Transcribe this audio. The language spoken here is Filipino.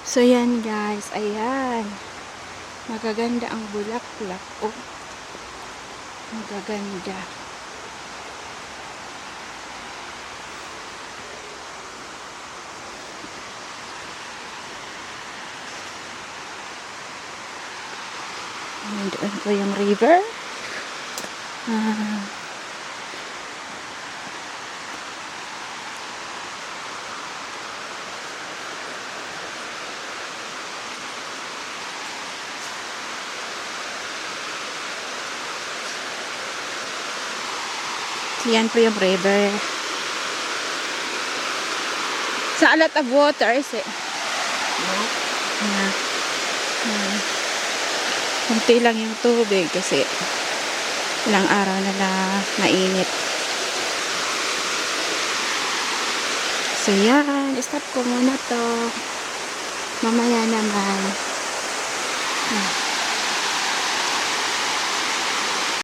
So yan guys, ayan. Magaganda ang bulaklak. Oh. Magaganda. Doon po yung river. Ah. Yan po yung river. Sa a lot of waters eh. Yeah. Yeah. Kunti lang yung tubig kasi ilang araw na na mainit. So yan, stop ko muna to. Mamaya naman.